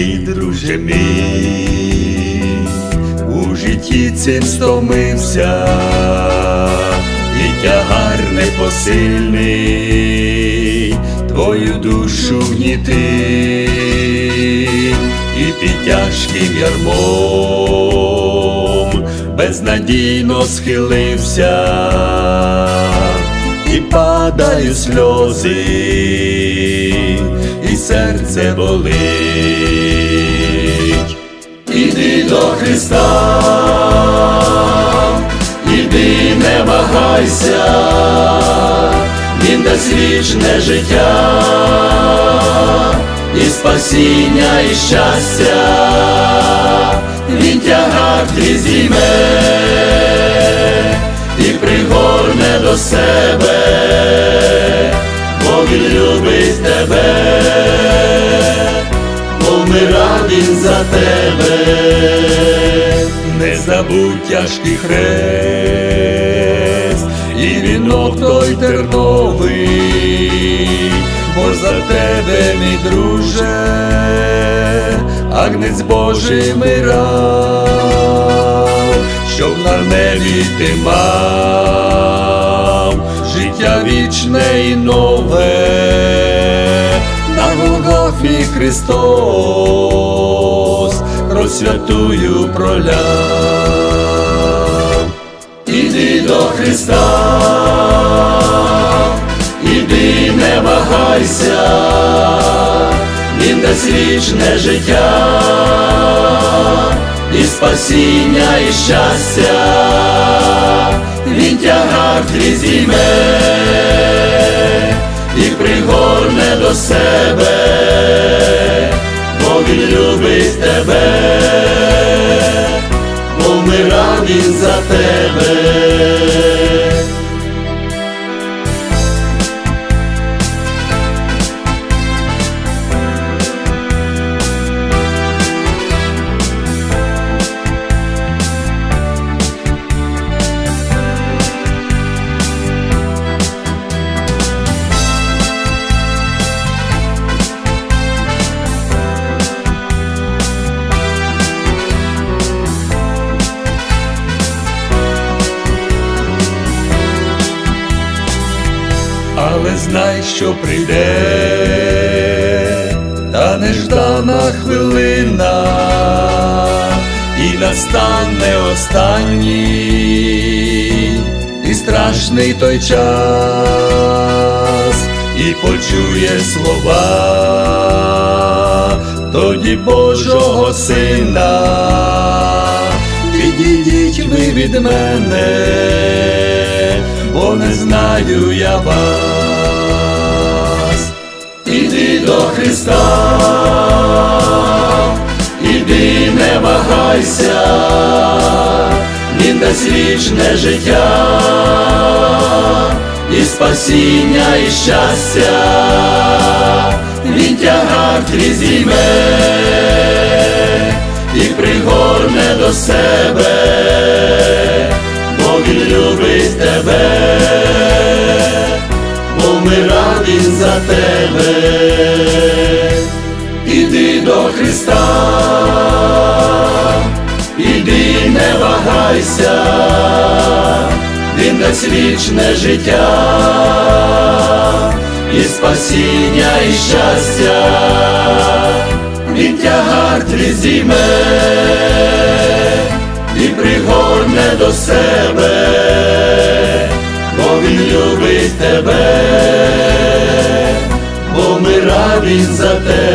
ти, друже мій, у житті цим стомився, і тягар непосильний, твою душу гніти, і під тяжким ярмом безнадійно схилився, і падають сльози, серце болить. До Христа, іди, не вагайся, Він дасть вічне життя, і спасіння, і щастя, Він тягар твій зійме, і пригорне до себе, бо він любить тебе помирав він за тебе, забудь тяжкий хрест, і вінок той терновий, бо за тебе, мій друже, агнець Божий мирав, щоб на небі ти мав життя вічне і нове. На Голгофі Христос розсвятую проляв. Іди до Христа, іди, не вагайся, Він дасть вічне життя, і спасіння, і щастя, Він тягар твій зійме і пригорне до себе, бо він любить тебе, помирав раді за тебе. Але знай, що прийде. Та неждана хвилина, і настане останній, і страшний той час, і почує слова. Тоді Божого Сина, відійдіть ви від мене бо не знаю я вас. Іди до Христа, іди, не вагайся, Він дасть вічне життя, і спасіння, і щастя, Він тягар зійме, і пригорне до себе любить тебе, помирав він за тебе, іди до Христа, іди, не вагайся, він дасть вічне життя, і спасіння, і щастя, він тягар твій зійме і пригорне до себе, любить бо ми раді за тебе.